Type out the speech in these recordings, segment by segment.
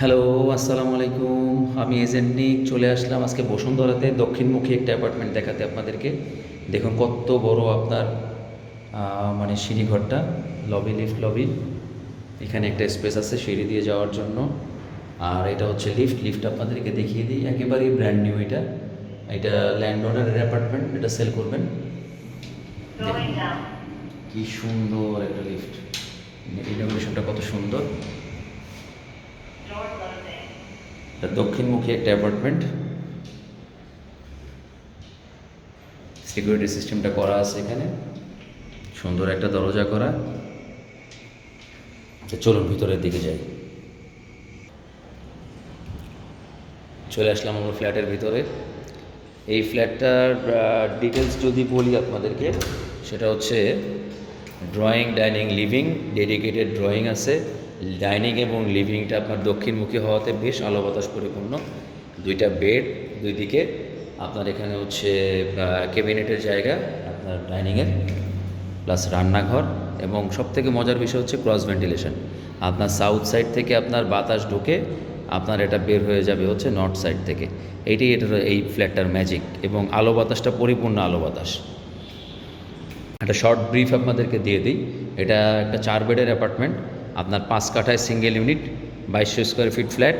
Hello আসসালামু আলাইকুম। আমি এজেন্ট নিক চলে আসলাম আজকে বসুন্ধরাতে দক্ষিণমুখী একটা অ্যাপার্টমেন্ট দেখাতে আপনাদেরকে। দেখুন কত বড় আপনার মানে সিঁড়িঘরটা লবি লিফট লবি এখানে একটা স্পেস আছে সিঁড়ি দিয়ে যাওয়ার জন্য। আর এটা হচ্ছে লিফট লিফট আপনাদেরকে দেখিয়ে দিই। একেবারেই ব্র্যান্ড নিউ এটা। এটা ল্যান্ড ওনারের অ্যাপার্টমেন্ট এটা সেল করবেন। কি সুন্দর একটা লিফট ইনোভেশনটা কত সুন্দর। দক্ষিণমুখী একটা অ্যাপার্টমেন্ট সিকিউরিটি সিস্টেমটা করা আছে এখানে। সুন্দর একটা দরজা করা। চলুন ভিতরের দিকে যাই। চলে আসলাম আমরা ফ্ল্যাটের ভিতরে। এই ফ্ল্যাটটার ডিটেলস যদি বলি আপনাদেরকে, সেটা হচ্ছে drawing dining living dedicated drawing আছে। ডাইনিং এবং লিভিংটা আপনার দক্ষিণমুখী হওয়াতে বেশ আলো বাতাস পরিপূর্ণ দুইটা বেড দুই দিকে আপনার এখানে হচ্ছে ক্যাবিনেটের জায়গা, আপনার ডাইনিংয়ের প্লাস রান্নাঘর এবং সবথেকে মজার বিষয় হচ্ছে ক্রস ভেন্টিলেশন আপনার সাউথ সাইড থেকে আপনার বাতাস ঢুকে আপনার এটা বের হয়ে যাবে হচ্ছে নর্থ সাইড থেকে। এইটাই এটার এই ফ্ল্যাটটার ম্যাজিক এবং আলো বাতাসটা পরিপূর্ণ আলো বাতাস একটা শর্ট ব্রিফ আপনাদেরকে দিয়ে দিই। এটা একটা চার বেডের অ্যাপার্টমেন্ট আপনার পাঁচ কাঠায় সিঙ্গেল ইউনিট বাইশশো স্কোয়ার ফিট ফ্ল্যাট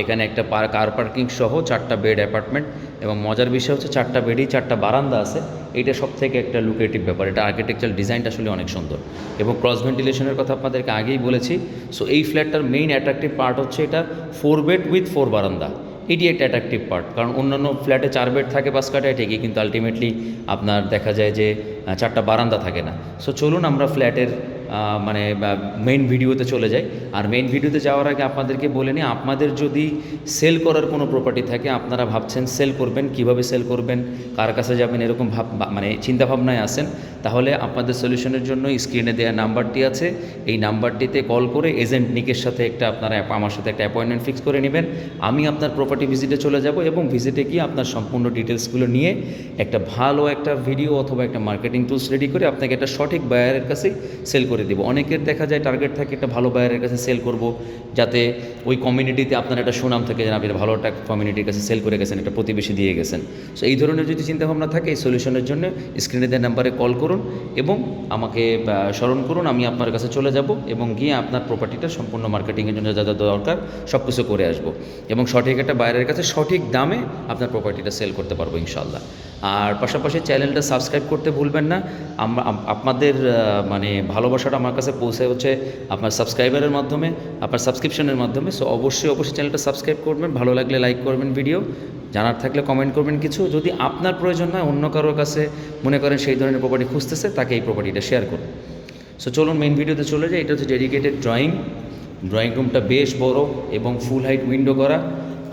এখানে একটা পার কার পার্কিং সহ চারটা বেড অ্যাপার্টমেন্ট এবং মজার বিষয় হচ্ছে চারটা বেডেই চারটা বারান্দা আছে, এইটা সব থেকে একটা লুকেটিভ ব্যাপার। এটা আর্কিটেকচারাল ডিজাইনটা আসলে অনেক সুন্দর। এবং ক্রস ভেন্টিলেশনের কথা আপনাদেরকে আগেই বলেছি সো এই ফ্ল্যাটটার মেইন অ্যাট্রাকটিভ পার্ট হচ্ছে এটা ফোর বেড উইথ ফোর বারান্দা। এটি একটা অ্যাট্রাকটিভ পার্ট কারণ অন্যান্য ফ্ল্যাটে চার বেড থাকে পাঁচ কাটায় ঠিকই, কিন্তু আলটিমেটলি আপনার দেখা যায় যে চারটা বারান্দা থাকে না। সো চলুন আমরা ফ্ল্যাটের মানে মেইন ভিডিওতে চলে যাই আর মেইন ভিডিওতে যাওয়ার আগে আপনাদেরকে বলে নিই, আপনাদের যদি সেল করার কোনো প্রপার্টি থাকে, আপনারা ভাবছেন সেল করবেন, কীভাবে সেল করবেন, কার কাছে যাবেন, এরকম ভাব মানে চিন্তাভাবনায় আসেন তাহলে আপনাদের সলিউশনের জন্য স্ক্রিনে দেওয়া নাম্বারটি আছে। এই নাম্বারটিতে কল করে এজেন্ট নিকের সাথে একটা আপনারা আমার সাথে একটা অ্যাপয়েন্টমেন্ট ফিক্স করে নেবেন। আমি আপনার প্রপার্টি ভিজিটে চলে যাব এবং ভিজিটে গিয়ে আপনার সম্পূর্ণ ডিটেলসগুলো নিয়ে একটা ভালো একটা ভিডিও অথবা একটা মার্কেটিং টুলস রেডি করে আপনাকে একটা সঠিক বায়ারের কাছে সেল করে দেবো। অনেকের দেখা যায় টার্গেট থাকে একটা ভালো বায়ারের কাছে সেল করব, যাতে ওই কমিউনিটিতে আপনার একটা সুনাম থাকে যে আপনি ভালো একটা কমিউনিটির কাছে সেল করে গেছেন, একটা প্রতিবেশী দিয়ে গেছেন। সো এই ধরনের যদি চিন্তাভাবনা থাকে, এই সলিউশনের জন্য স্ক্রিনে দেওয়া নাম্বারে কল করুন এবং আমাকে স্মরণ করুন, আমি আপনার কাছে চলে যাব এবং গিয়ে আপনার প্রপার্টিটা সম্পূর্ণ মার্কেটিংয়ের জন্য যা যা দরকার সব কিছু করে আসব। এবং সঠিক একটা বাইরের কাছে সঠিক দামে আপনার প্রপার্টিটা সেল করতে পারব ইনশাল্লাহ আর পাশাপাশি চ্যানেলটা সাবস্ক্রাইব করতে ভুলবেন না। আপনাদের মানে মানে ভালোবাসাটা আমার কাছে পৌঁছে হচ্ছে আপনার সাবস্ক্রাইবারের মাধ্যমে, আপনার সাবস্ক্রিপশনের মাধ্যমে। সো অবশ্যই অবশ্যই চ্যানেলটা সাবস্ক্রাইব করবেন, ভালো লাগলে লাইক করবেন ভিডিও জানার থাকলে কমেন্ট করবেন কিছু। যদি আপনার প্রয়োজন হয়, অন্য কারোর কাছে মনে করেন সেই ধরনের প্রপার্টি খুঁজতেছে, তাকে এই প্রপার্টিটা শেয়ার করুন। সো চলুন মেইন ভিডিওতে চলে যাই। এটা হচ্ছে ডেডিকেটেড ড্রয়িং ড্রয়িং রুমটা বেশ বড় এবং ফুল হাইট উইন্ডো করা।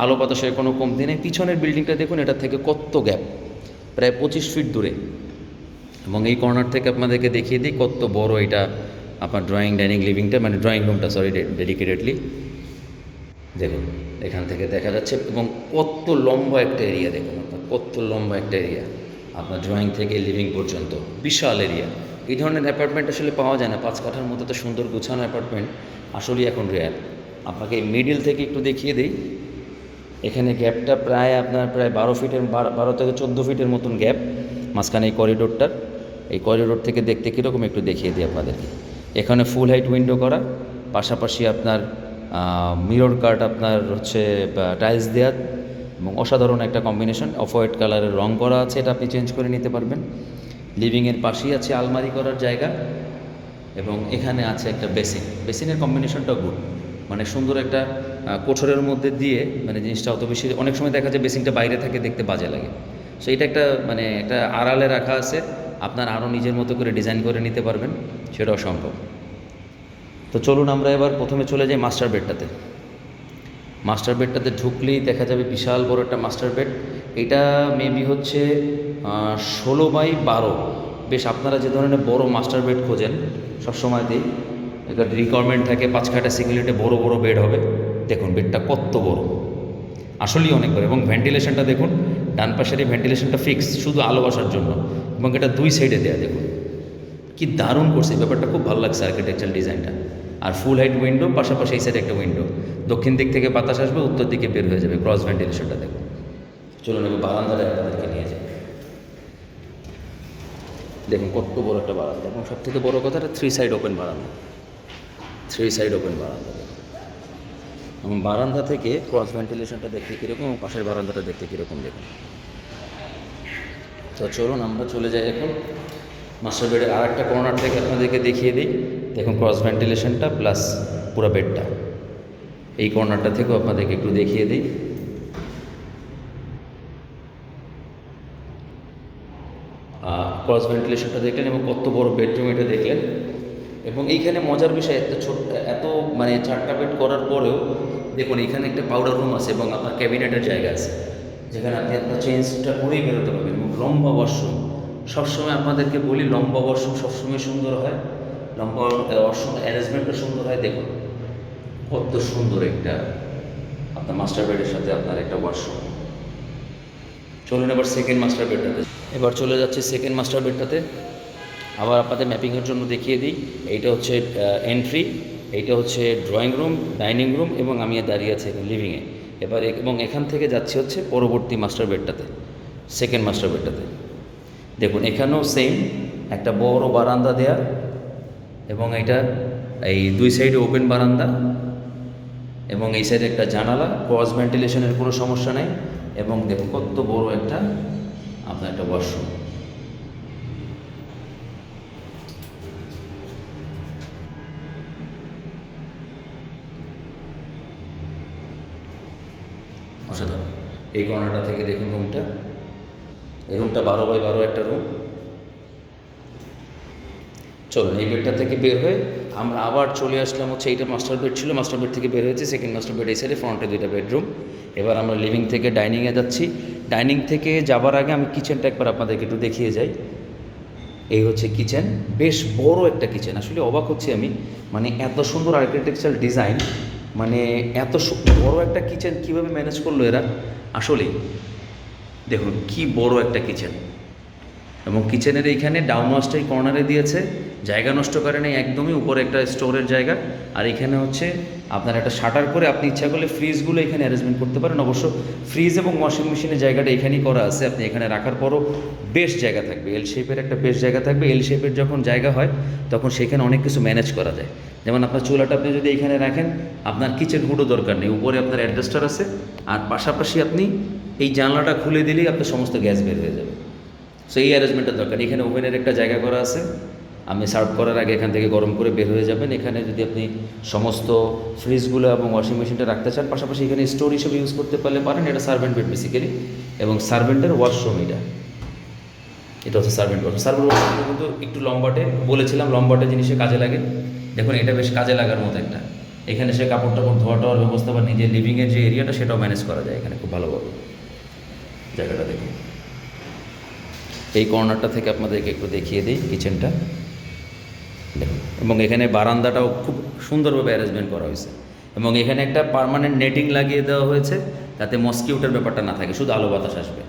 আলো বাতাসের কোনো কমতি নেই। পিছনের বিল্ডিংটা দেখুন, এটা থেকে কত গ্যাপ প্রায় পঁচিশ ফিট দূরে। এবং এই কর্নার থেকে আপনাদেরকে দেখিয়ে দিই কত বড় এটা আপনার ড্রয়িং ডাইনিং লিভিংটা মানে ড্রয়িং রুমটা সরি ডেডিকেটেডলি দেখুন, এখান থেকে দেখা যাচ্ছে, এবং কত লম্বা একটা এরিয়া দেখুন আপনার কত লম্বা একটা এরিয়া আপনার ড্রয়িং থেকে লিভিং পর্যন্ত, বিশাল এরিয়া এই ধরনের অ্যাপার্টমেন্ট আসলে পাওয়া যায় না, পাঁচ কাঠার মতো তো সুন্দর গুছানো অ্যাপার্টমেন্ট আসলেই এখন রেয়ার আপনাকে মিডিল থেকে একটু দেখিয়ে দিই। এখানে গ্যাপটা প্রায় আপনার প্রায় বারো ফিটের, বারো- থেকে চোদ্দ ফিটের মতন গ্যাপ মাঝখানে এই করিডোরটার এই করিডোর থেকে দেখতে কীরকম একটু দেখিয়ে দিই আপনাদেরকে। এখানে ফুল হাইট উইন্ডো করা, পাশাপাশি আপনার মিরর কার্ট আপনার হচ্ছে টাইলস দেওয়া এবং অসাধারণ একটা কম্বিনেশন অফ হোয়াইট কালারের রং করা আছে, এটা আপনি চেঞ্জ করে নিতে পারবেন। লিভিংয়ের পাশেই আছে আলমারি করার জায়গা, এবং এখানে আছে একটা বেসিন বেসিনের কম্বিনেশনটাও গুড মানে সুন্দর একটা কোঠরের মধ্যে দিয়ে মানে জিনিসটা অত বেশি, অনেক সময় দেখা যায় বেসিনটা বাইরে থাকে, দেখতে বাজে লাগে। সো এটা একটা মানে একটা আড়ালে রাখা আছে, আপনার আরও নিজের মতো করে ডিজাইন করে নিতে পারবেন। সেটাও সম্ভব। তো চলুন আমরা এবার প্রথমে চলে যাই মাস্টার বেডটাতে। মাস্টার বেডটাতে ঢুকলেই দেখা যাবে বিশাল বড় একটা মাস্টার বেড। এটা মেবি হচ্ছে ষোলো বাই বারো। বেশ, আপনারা যে ধরনের বড় মাস্টার বেড খোঁজেন, সবসময়তেই একটা রিকোয়ারমেন্ট থাকে পাঁচ কাটা সিকিউরিটি বড় বড় বেড হবে। দেখুন, বেডটা কত বড়। আসলেই অনেক বড়। এবং ভেন্টিলেশনটা দেখুন, ডান পাশের এই ভেন্টিলেশনটা ফিক্স শুধু আলো আসার জন্য। এবং এটা দুই সাইডে দেয়া, দেখুন। কি দারুণ করছে ব্যাপারটা খুব ভালো লাগছে আর্কিটেকচার ডিজাইনটা আর ফুল হাইট উইন্ডো পাশাপাশি এই সাইডে একটা উইন্ডো দক্ষিণ দিক থেকে বাতাস আসবে, উত্তর দিকে বের হয়ে যাবে ক্রস ভেন্টিলেশনটা দেখুন চলুন এবার বারান্দাটা আপনাদেরকে নিয়ে যাই। দেখুন কত বড় একটা বারান্দা। এবং সব থেকে বড় কথাটা থ্রি সাইড ওপেন বারান্দা। থ্রি সাইড ওপেন বারান্দা এবং বারান্দা থেকে ক্রস ভেন্টিলেশনটা দেখতে কীরকম এবং পাশের বারান্দাটা দেখতে কীরকম দেখুন। তো চলুন আমরা চলে যাই এখন। মাস্টার বেডের আর একটা কর্নার থেকে আপনাদেরকে দেখিয়ে দিই। দেখুন ক্রস ভেন্টিলেশনটা প্লাস পুরো বেডটা এই কর্নারটা থেকেও আপনাদেরকে একটু দেখিয়ে দিই। ক্রস ভেন্টিলেশনটা দেখলেন এবং কত বড় বেডরুম এটা দেখলেন। এবং এইখানে মজার বিষয়, এত ছোট, এত মানে চারটা বেড করার পরেও দেখুন এখানে একটা পাউডার রুম আছে এবং আপনার ক্যাবিনেটের জায়গা আছে। যেখানে আপনি আপনার চেঞ্জটা করেই বেরোতে পারবেন এবং লম্বা ওয়াশরুম সবসময় আপনাদেরকে বলি, লম্বা ওয়াশরুম সবসময় সুন্দর হয়। লম্বা ওয়াশরুম অ্যারেঞ্জমেন্টটা সুন্দর হয়। দেখুন, কত সুন্দর একটা আপনার মাস্টার বেডের সাথে আপনার একটা ওয়াশরুম চলুন এবার সেকেন্ড মাস্টার বেডটাতে এবার চলে যাচ্ছে সেকেন্ড মাস্টার বেডটাতে আবার আপনাদের ম্যাপিংয়ের জন্য দেখিয়ে দিই। এইটা হচ্ছে এন্ট্রি এইটা হচ্ছে ড্রয়িং রুম ডাইনিং রুম এবং আমি দাঁড়িয়ে আছি এখন লিভিংয়ে এবার এবং এখান থেকে যাচ্ছি হচ্ছে পরবর্তী মাস্টার বেডটাতে সেকেন্ড মাস্টার বেডটাতে দেখুন, এখানেও সেম একটা বড় বারান্দা দেয়া এবং এটা এই দুই সাইডে ওপেন বারান্দা এবং এই সাইডে একটা জানালা ক্রস ভেন্টিলেশনের কোনো সমস্যা নেই এবং দেখুন, কত বড় একটা আপনার একটা ওয়াশরুম অসাধারণ। এই কর্নারটা থেকে দেখুন রুমটা এই রুমটা বারো বাই বারো একটা রুম চলুন, এই বেডটা থেকে বের হয়ে আমরা আবার চলে আসলাম হচ্ছে এইটা মাস্টার বেড ছিল মাস্টার বেড থেকে বের হয়েছে সেকেন্ড মাস্টার বেড এই সাইডে ফ্রন্টে দুইটা বেডরুম এবার আমরা লিভিং থেকে ডাইনিংয়ে যাচ্ছি। ডাইনিং থেকে যাবার আগে আমি কিচেনটা একবার আপনাদেরকে একটু দেখিয়ে যাই। এই হচ্ছে কিচেন বেশ বড় একটা কিচেন আসলে অবাক হচ্ছি আমি। মানে এত সুন্দর আর্কিটেকচারাল ডিজাইন মানে এত বড় একটা কিচেন কীভাবে ম্যানেজ করল এরা? আসলেই দেখুন কি বড় একটা কিচেন এবং কিচেনের এইখানে ডাউন ওয়াশটাই কর্নারে দিয়েছে। জায়গা নষ্ট করে নেই, একদমই উপরে একটা স্টোরের জায়গা। আর এখানে হচ্ছে আপনার একটা শাটার করে আপনি ইচ্ছা করলে ফ্রিজগুলো এখানে অ্যারেঞ্জমেন্ট করতে পারেন। অবশ্য ফ্রিজ এবং ওয়াশিং মেশিনের জায়গাটা এখানেই করা আছে। আপনি এখানে রাখার পরও বেশ জায়গা থাকবে। এল শেপের একটা বেশ জায়গা থাকবে। এল শেপের যখন জায়গা হয়, তখন সেখানে অনেক কিছু ম্যানেজ করা যায়। যেমন আপনার চুলাটা আপনি যদি এখানে রাখেন, আপনার কিচেন হুডও দরকার নেই। উপরে আপনার অ্যাডজাস্টার আছে। আর পাশাপাশি আপনি এই জানলাটা খুলে দিলেই আপনার সমস্ত গ্যাস বের হয়ে যাবে। সো এই অ্যারেঞ্জমেন্টের দরকার। এখানে ওভেনের একটা জায়গা করা আছে। আপনি সার্ভ করার আগে এখান থেকে গরম করে বের হয়ে যাবেন। এখানে যদি আপনি সমস্ত ফ্রিজগুলো এবং ওয়াশিং মেশিনটা রাখতে চান, পাশাপাশি এখানে স্টোর হিসেবে ইউজ করতে পারলে পারেন। এটা সার্ভেন্ট বেড বেসিক্যালি এবং সার্ভেন্টের ওয়াশরুম এটা। এটা হচ্ছে সার্ভেন্ট ওয়াশরুম সার্ভেন্ট ওয়াশরুম কিন্তু একটু লম্বাটে। বলেছিলাম, লম্বাটে জিনিসে কাজে লাগে। দেখুন, এটা বেশ কাজে লাগার মতো একটা। এখানে সে কাপড় টাপড় ধোয়া টাওয়ার ব্যবস্থা বা নিজের লিভিংয়ের যে এরিয়াটা সেটাও ম্যানেজ করা যায় এখানে খুব ভালোভাবে। জায়গাটা দেখুন। এই কর্নারটা থেকে আপনাদেরকে একটু দেখিয়ে দিই কিচেনটা। এবং এখানে বারান্দাটাও খুব সুন্দরভাবে অ্যারেঞ্জমেন্ট করা হয়েছে। এবং এখানে একটা পারমানেন্ট নেটিং লাগিয়ে দেওয়া হয়েছে যাতে মস্কিউটের ব্যাপারটা না থাকে, শুধু আলো বাতাস আসবে।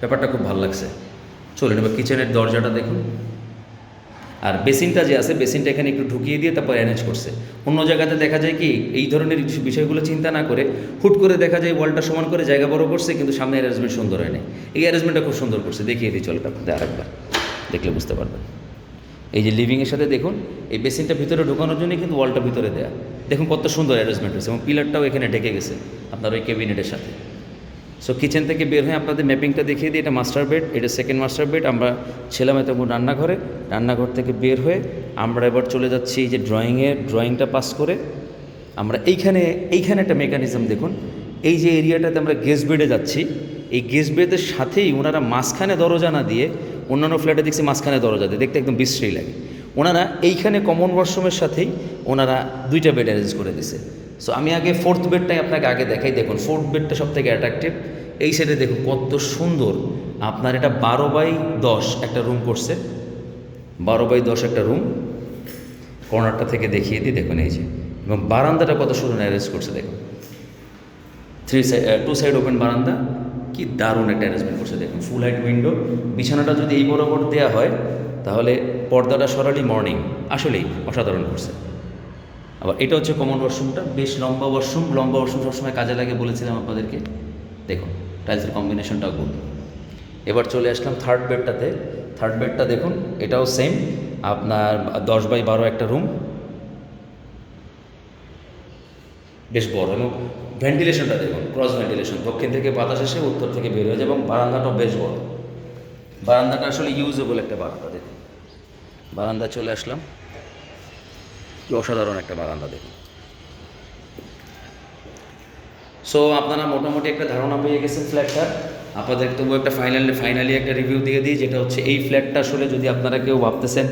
ব্যাপারটা খুব ভালো লাগছে। চলুন, এবার কিচেনের দরজাটা দেখুন। আর বেসিনটা যে আছে, বেসিনটা এখানে একটু ঢুকিয়ে দিয়ে তারপর অ্যারেঞ্জ করছে। অন্য জায়গাতে দেখা যায় কি, এই ধরনের বিষয়গুলো চিন্তা না করে হুট করে দেখা যায় ওয়ালটা সমান করে জায়গা বড় করছে, কিন্তু সামনে অ্যারেঞ্জমেন্ট সুন্দর হয় না এই অ্যারেঞ্জমেন্টটা খুব সুন্দর করছে। দেখিয়ে দিই চলটা আপনাদের আরেকবার দেখলে বুঝতে পারবেন। এই যে লিভিংয়ের সাথে দেখুন, এই বেসিনটা ভিতরে ঢোকানোর জন্যই কিন্তু ওয়ালটা ভিতরে দেয়া। দেখুন কত সুন্দর অ্যারেঞ্জমেন্ট হয়েছে এবং পিলারটাও এখানে ঢেকে গেছে আপনার ওই ক্যাবিনেটের সাথে। সো কিচেন থেকে বের হয়ে আপনাদের ম্যাপিংটা দেখিয়ে দিই। এটা মাস্টার বেড এটা সেকেন্ড মাস্টার বেড আমরা ছিলাম তখন রান্নাঘরে। রান্নাঘর থেকে বের হয়ে আমরা এবার চলে যাচ্ছি এই যে ড্রয়িংয়ে ড্রয়িংটা পাস করে আমরা এইখানে এইখানে একটা মেকানিজম দেখুন। এই যে এরিয়াটাতে আমরা গেস্ট বেডে যাচ্ছি। এই গেস্ট বেডের সাথেই ওনারা মাঝখানে দরজা না দিয়ে অন্যান্য ফ্ল্যাটে দেখছি মাঝখানে দরজা দিয়ে। দেখতে একদম বিশ্রী লাগে। ওনারা এইখানে কমন ওয়াশরুমের সাথেই ওনারা দুইটা বেড অ্যারেঞ্জ করে দিছে। সো আমি আগে ফোর্থ বেডটাই আপনাকে আগে দেখাই। দেখুন ফোর্থ বেডটা সব থেকে অ্যাট্রাকটিভ এই সাইডে দেখুন, কত সুন্দর। আপনার এটা বারো বাই দশ একটা রুম করছে। বারো বাই দশ একটা রুম কর্নারটা থেকে দেখিয়ে দিই, দেখুন এই যে। এবং বারান্দাটা কত সুন্দর অ্যারেঞ্জ করছে, দেখুন। Three side two side open বারান্দা। কি দারুণ একটা অ্যারেঞ্জমেন্ট করছে, দেখুন। ফুল হাইট উইন্ডো বিছানাটা যদি এই বরাবর দেওয়া হয়, তাহলে পর্দাটা সরালি মর্নিং আসলেই অসাধারণ করছে। আবার এটা হচ্ছে কমন ওয়াশরুমটা বেশ লম্বা ওয়াশরুম লম্বা ওয়াশরুম সবসময় কাজে লাগে বলেছিলাম আপনাদেরকে। দেখুন টাইলসের কম্বিনেশনটাও গুড এবার চলে আসলাম থার্ড বেডটাতে থার্ড বেডটা দেখুন, এটাও সেম আপনার দশ বাই বারো একটা রুম বেশ বড়। এবং ভেন্টিলেশনটা দেখুন ক্রস ভেন্টিলেশন দক্ষিণ থেকে বাতাস এসে উত্তর থেকে বের হয়ে যায় এবং বারান্দাটাও বেশ বড়। বারান্দাটা আসলে ইউজেবল একটা বারান্দা, দেখুন। বারান্দা চলে আসলাম। কি অসাধারণ একটা বারান্দা দেখুন সো আপনারা মোটামুটি একটা ধারণা পেয়ে গেছেন ফ্ল্যাটটার আপনাদের তবু একটা ফাইনালি ফাইনালি একটা রিভিউ দিয়ে দিই, যেটা হচ্ছে এই ফ্ল্যাটটা আসলে যদি আপনারা কেউ ভাবতেছেন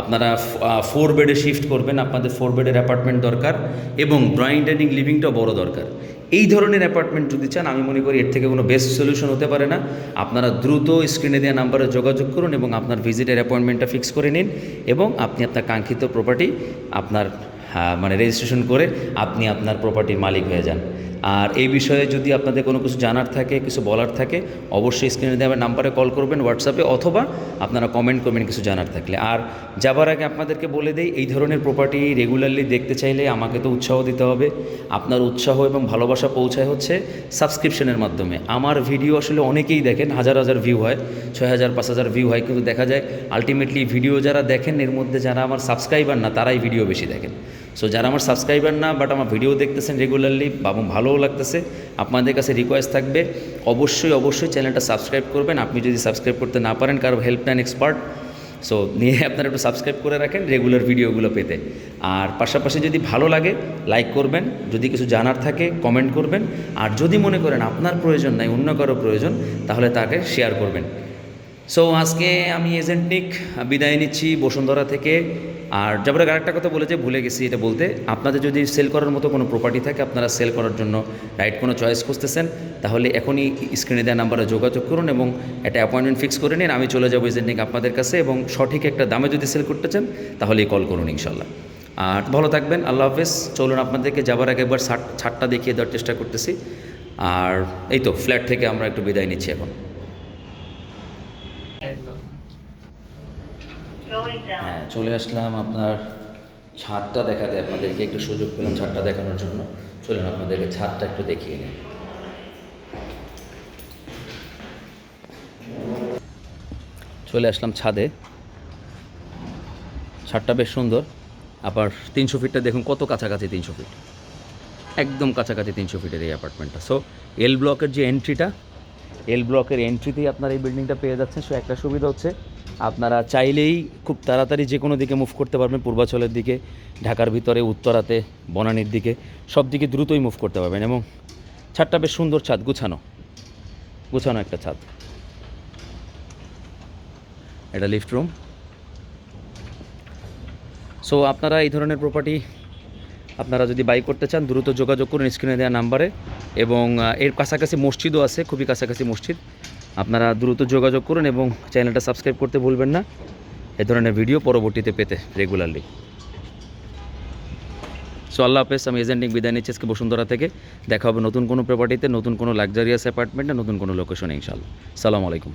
আপনারা ফোর বেডে শিফট করবেন আপনাদের ফোর বেডের অ্যাপার্টমেন্ট দরকার এবং ড্রয়িং ডাইনিং লিভিংটাও বড় দরকার। এই ধরনের অ্যাপার্টমেন্ট যদি চান আমি মনে করি এর থেকে কোনো বেস্ট সলিউশন হতে পারে না। আপনারা দ্রুত স্ক্রিনে দেওয়া নাম্বারে যোগাযোগ করুন এবং আপনার ভিজিটের অ্যাপয়েন্টমেন্টটা ফিক্স করে নিন এবং আপনি আপনার কাঙ্ক্ষিত প্রপার্টি আপনার হ্যাঁ, মানে রেজিস্ট্রেশন করে আপনি আপনার প্রপার্টির মালিক হয়ে যান। আর এই বিষয়ে যদি আপনাদের কোনো কিছু জানার থাকে, কিছু বলার থাকে, অবশ্যই স্ক্রিনে দেওয়া নাম্বারে কল করবেন হোয়াটসঅ্যাপে অথবা আপনারা কমেন্ট করবেন কিছু জানার থাকলে। আর যাবার আগে আপনাদেরকে বলে দেই, এই ধরনের প্রপার্টি রেগুলারলি দেখতে চাইলে আমাকে তো উৎসাহ দিতে হবে। আপনার উৎসাহ এবং ভালোবাসা পৌঁছায় হচ্ছে সাবস্ক্রিপশনের মাধ্যমে। আমার ভিডিও আসলে অনেকেই দেখেন, হাজার হাজার ভিউ হয়, ছয় হাজার, পাঁচ হাজার ভিউ হয়, কিন্তু দেখা যায় আলটিমেটলি ভিডিও যারা দেখেন, এর মধ্যে যারা আমার সাবস্ক্রাইবার না, তারাই ভিডিও বেশি দেখেন। সো যারা আমার সাবস্ক্রাইবার না বাট আমার ভিডিও দেখতেছেন রেগুলারলি এবং ভালোও লাগতেছে। আপনাদের কাছে রিকোয়েস্ট থাকবে, অবশ্যই অবশ্যই চ্যানেলটা সাবস্ক্রাইব করবেন। আপনি যদি সাবস্ক্রাইব করতে না পারেন, কারও হেল্পলাইন এক্সপার্ট সো নিয়ে আপনারা একটু সাবস্ক্রাইব করে রাখেন রেগুলার ভিডিওগুলো পেতে। আর পাশাপাশি যদি ভালো লাগে লাইক করবেন। যদি কিছু জানার থাকে কমেন্ট করবেন। আর যদি মনে করেন আপনার প্রয়োজন নাই, অন্য কারও প্রয়োজন, তাহলে তাকে শেয়ার করবেন। সো আজকে আমি এজেন্ট নিক বিদায় নিচ্ছি বসুন্ধরা থেকে। আর আগে আরেকটা কথা বলেছে, ভুলে গেছি এটা বলতে। আপনাদের যদি সেল করার মতো কোনো প্রপার্টি থাকে, আপনারা সেল করার জন্য রাইট কোনো চয়েস খুঁজতেছেন, তাহলে এখনই স্ক্রিনে দেওয়া নাম্বারে যোগাযোগ করুন এবং একটা অ্যাপয়েন্টমেন্ট ফিক্স করে নিন। আমি চলে যাব এজেন্ট আপনাদের কাছে এবং সঠিক একটা দামে যদি সেল করতে চান, তাহলেই কল করুন ইনশাল্লাহ আর ভালো থাকবেন, আল্লাহ হাফেজ। চলুন আপনাদেরকে যাবার আগে একবার ছাট ছাটটা দেখিয়ে দেওয়ার চেষ্টা করতেছি। আর এই তো ফ্ল্যাট থেকে আমরা একটু বিদায় নিচ্ছি এখন। হ্যাঁ চলে আসলাম আপনার ছাদটা দেখাতে আপনাদেরকে, একটু সুযোগ পেলাম ছাদটা দেখানোর জন্য। চলুন আপনাদেরকে ছাদটা একটু দেখিয়ে নিই। চলে আসলাম ছাদে। ছাদটা বেশ সুন্দর। আবার তিনশো ফিটটা দেখুন, কত কাছাকাছি তিনশো ফিট। একদম কাছাকাছি তিনশো ফিটের এই অ্যাপার্টমেন্টটা। সো এল ব্লকের যে এন্ট্রিটা এল ব্লকের এন্ট্রিতেই আপনার এই বিল্ডিংটা পেয়ে যাচ্ছেন। সো একটা সুবিধা হচ্ছে আপনারা চাইলেই খুব তাড়াতাড়ি যে কোনো দিকে মুভ করতে পারবেন, পূর্বাচলের দিকে, ঢাকার ভিতরে, উত্তরাতে, বনানীর দিকে, সব দিকে দ্রুতই মুভ করতে পারবেন এবং ছাদটা বেশ সুন্দর ছাদ, গুছানো। গুছানো একটা ছাদ। এটা লিফট রুম সো আপনারা এই ধরনের প্রপার্টি আপনারা যদি বাই করতে চান, দ্রুত যোগাযোগ করুন স্ক্রিনে দেওয়া নাম্বারে এবং এর কাছাকাছি মসজিদও আছে, খুবই কাছাকাছি মসজিদ। আপনারা দ্রুত যোগাযোগ করুন এবং চ্যানেলটা সাবস্ক্রাইব করতে ভুলবেন না। এ ধরনের ভিডিও পরবর্তীতে পেতে রেগুলারলি সো আল্লাহ হাফেজ, আমি এজেন্টিং বিদায় নিচ্ছি আজকে বসুন্ধরা থেকে। দেখা হবে নতুন কোনো প্রপার্টিতে নতুন কোনো লাক্সারিয়াস অ্যাপার্টমেন্টে নতুন কোনো লোকেশনে ইনশাল্লাহ সালাম আলাইকুম।